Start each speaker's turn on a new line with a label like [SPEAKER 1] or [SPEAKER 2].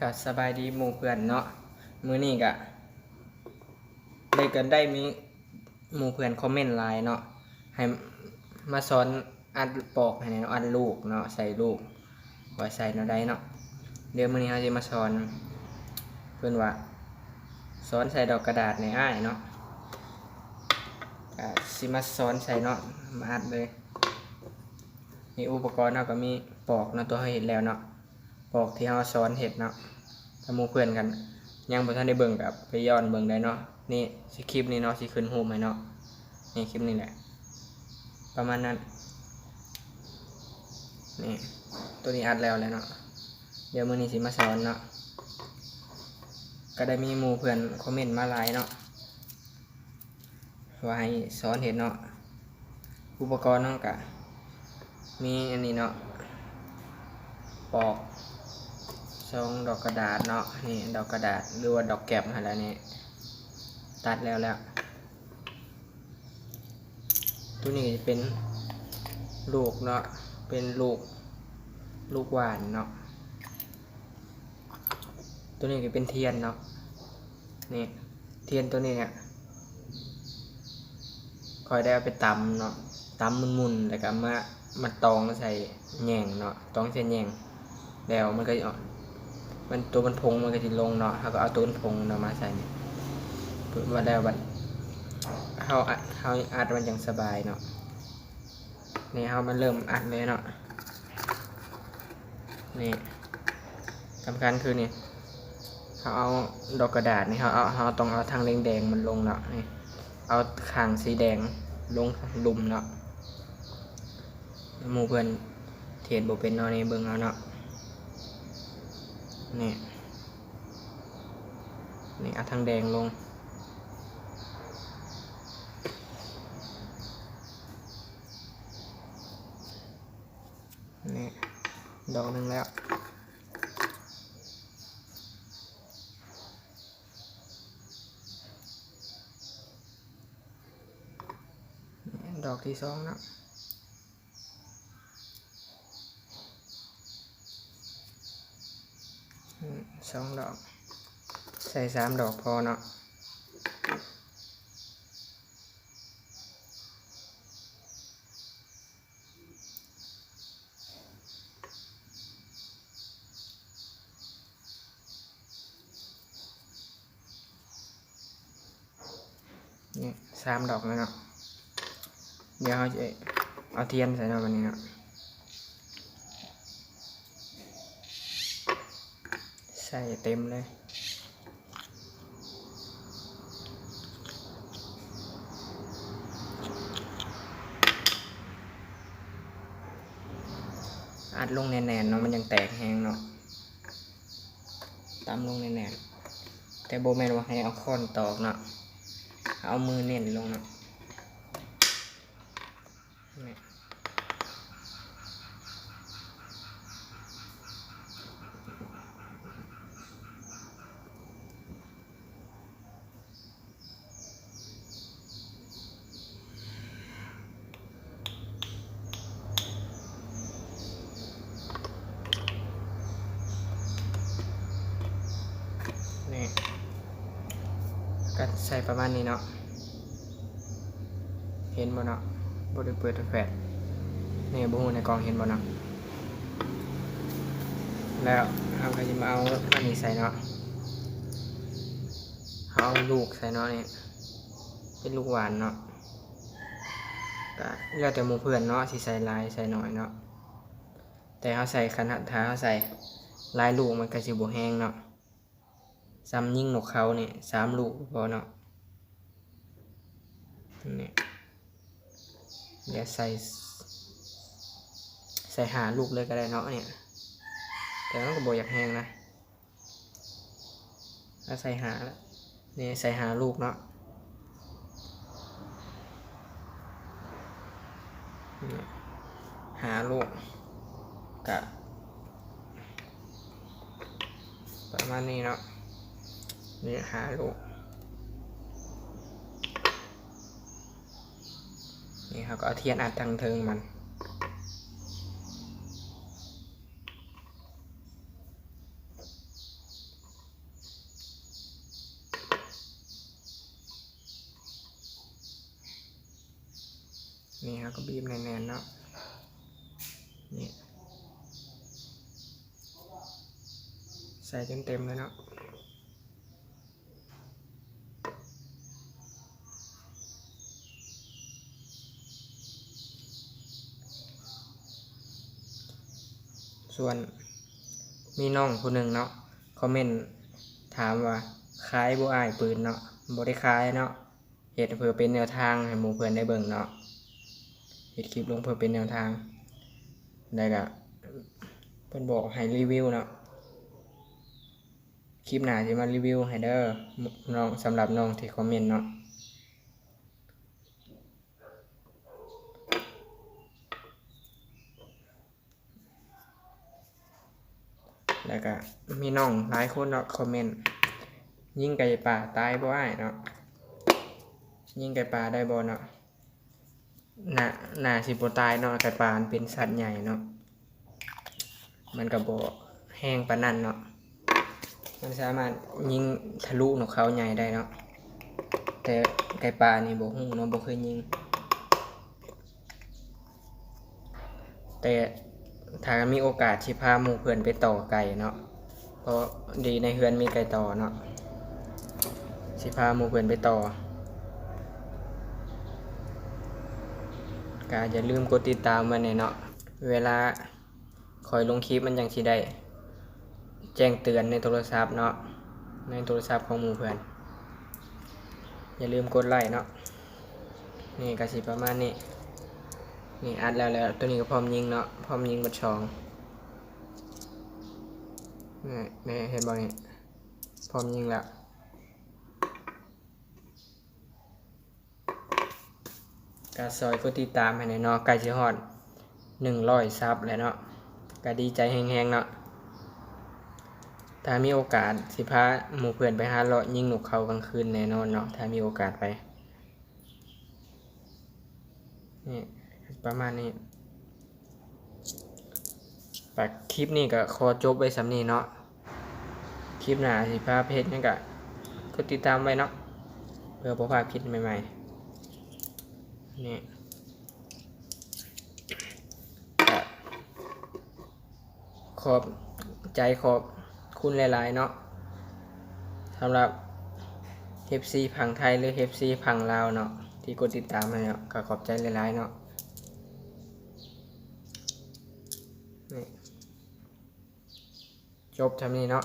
[SPEAKER 1] ก็สบายดีหมู่เพื่อนเนาะมื้อนี้ก็ได้กันได้มีหมู่เพื่อนคอมเมนต์ไลน์เนาะให้มาสอนอัดปอกให้เนาะอัดลูกเนาะใส่ลูกไว้ใส่เนาะได้เนาะเดี๋ยวมื้อนี้เราจะมาสอนเพื่อนว่าสอนใส่ดอกกระดาษในอ้ายเนาะก็สิมาสอนใส่เนาะมาอัดเลยนี่อุปกรณ์เนาะก็มีปอกเนาะตัวเราเห็นแล้วเนาะ ปอกที่เราสอนเห็ดเนาะถ้าหมู่เพื่อนกัน ยังบ่ทันได้เบิ่งกับไปย้อนเบิ่งได้เนาะนี่สิคลิปนี้เนาะสิขึ้นรูปให้เนาะนี่คลิปนี้แหละ ประมาณนั้นนี่ตัวนี้อัดแล้วแล้วเนาะเดี๋ยวมื้อนี้สิมาสอนเนาะก็ได้มีหมู่เพื่อนคอมเมนต์มาหลายเนาะว่าให้สอนเห็ดเนาะอุปกรณ์เนาะกะมีอันนี้เนาะปอก ซองดอกกระดาษเนาะนี่ดอกกระดาษหรือว่าดอกแก็บอะไรนี่ตัดแล้วแล้วตัวนี้จะเป็นลูกเนาะเป็นลูกลูกหวานเนาะตัวนี้ก็เป็นเทียนเนาะนี่เทียนตัวนี้เนี่ยคอยได้เอาไปตำเนาะตำมุนๆแล้วก็มามาตองใส่แหน่งเนาะตองใส่แหน่งแล้วมันก็จะ มันตัวมันพงมันก็จะลงเนาะเขาก็เอาตัวมันพงเนาะมาใส่เนี่ยมาแล้วบัดเขาอัดเขาอัดมันอย่างสบายเนาะนี่เขามันเริ่มอัดเลยเนาะนี่สำคัญคือนี่เขาเอาดอกกระดาษนี่เขาเอาเขาต้องเอาทางแดงๆมันลงเนาะนี่เอาขางสีแดงลงลุมเนาะหมู่เพื่อนเทียนโบเป็นเนาะนี่เบิ่งเอาเนาะ นี่นี่เอาทางแดงลง นี่ ดอกหนึ่งแล้วนี่ดอกที่สองนะอืม สองดอก ใส่สามดอกพอเนาะนี่สามดอกแล้วเนาะเดี๋ยวเขาจะเอาเทียนใส่เนาะวันนี้เนาะ ใส่เต็มเลย อัดลงแน่นๆเนาะมันยังแตกแห้งเนาะตามลงแน่นๆแต่โบแมนว่าให้เอาค้อนตอกเนาะเอามือเน้นลงเนาะนี่ นี่ก็ใส่ประมาณนี้เนาะเห็นบ่เนาะบ่ได้เปิดแฟลชนี่บ่ฮู้ในกล่องเห็นบ่เนาะแล้วเอาก็จะมาเอาอันนี้ใส่เนาะเอาลูกใส่เนาะนี่เป็นลูกหวานเนาะก็แล้วแต่หมู่เพื่อนเนาะสิใส่ลายใส่หน้อยเนาะแต่เขาใส่ขนาดถ้าเขาใส่ลายลูกมันก็สิบ่แห้งเนาะ ซ้ำยิ่งนกเขาเนี่ยสามลูกพอเนาะเนี่ยเดี๋ยวใส่ ใส่หาลูกเลยก็ได้เนาะเนี่ย แต่มันก็บ่อยากแห้งนะถ้าใส่หาแล้วนี่ยใส่หาลูกเนาะหาลูกกะประมาณนี้เนาะ นี่หาลูกนี่เขาก็เอาเทียนอัดทางเทิงมันนี่ครัก็บีบแน่นๆเนาะนี่ใส่เต็มๆเลยเนาะ ส่วน มีน้องผู้หนึ่งเนาะคอมเมนต์ถามว่าคล้ายบ่อายปืนเนาะบ่ได้คล้ายเนาะเฮ็ดเพื่อเป็นแนวทางให้หมู่เพื่อนได้เบิ่งเนาะเฮ็ดคลิปลงเพื่อเป็นแนวทางได้ก็เพิ่นบอกให้รีวิวเนาะคลิปหน้าสิมารีวิวให้เด้อน้องสำหรับน้องที่คอมเมนต์เนาะ แล้วก็มีน้องหลายคนเนาะคอมเมนต์ยิงไก่ป่าตายบ่อ้ายเนาะยิงไก่ป่าได้บ่เนาะน่าน่าสิบตายเนาะไก่ปลามันเป็นสัตว์ใหญ่เนาะมันก็บ่แห้งปานนั้นเนาะมันสามารถยิงทะลุนกเขาใหญ่ได้เนาะแต่ไก่ปลานี่บ่ฮู้เนาะบ่เคยยิงแต่ ถ้ามีโอกาสสิพาหมู่เพื่อนไปต่อไก่เนาะเพราะดีในเฮือนมีไก่ต่อเนาะสิพาหมู่เพื่อนไปต่อก็อย่าลืมกดติดตามไว้ในเนาะเวลาคอยลงคลิปมันยังสิได้แจ้งเตือนในโทรศัพท์เนาะในโทรศัพท์ของหมู่เพื่อน อย่าลืมกดไลค์เนาะนี่ก็สิประมาณนี้ นี่อัดแล้วแล้วตัวนี้ก็พร้อมยิงเนาะพร้อมยิงบัดชองนี่นี่เห็นบ่นี่พร้อมยิงแล้วก็ซอยกดติดตามให้หน่อยเนาะใกล้สิฮอด100ซับแล้วเนาะก็ดีใจแฮงๆเนาะถ้ามีโอกาสสิพาหมู่เพื่อนไปหาเลาะยิงหนุกเขากลางคืนแน่นอนเนาะถ้ามีโอกาสไป นี่ ประมาณนี้ปากคลิปนี้ก็ขอจบไว้สำนีเนาะ คลิปหน้าสิพาเพจนี่ก็กดติดตามไว้เนาะ เพื่อบ่พาคลิปใหม่ๆ นี่ขอบใจขอบคุณหลายๆเนาะสำหรับ FC พังไทยหรือ FC พังลาวเนาะที่กดติดตามให้เนาะก็ขอบใจหลายๆเนาะ จบทำนี้เนาะ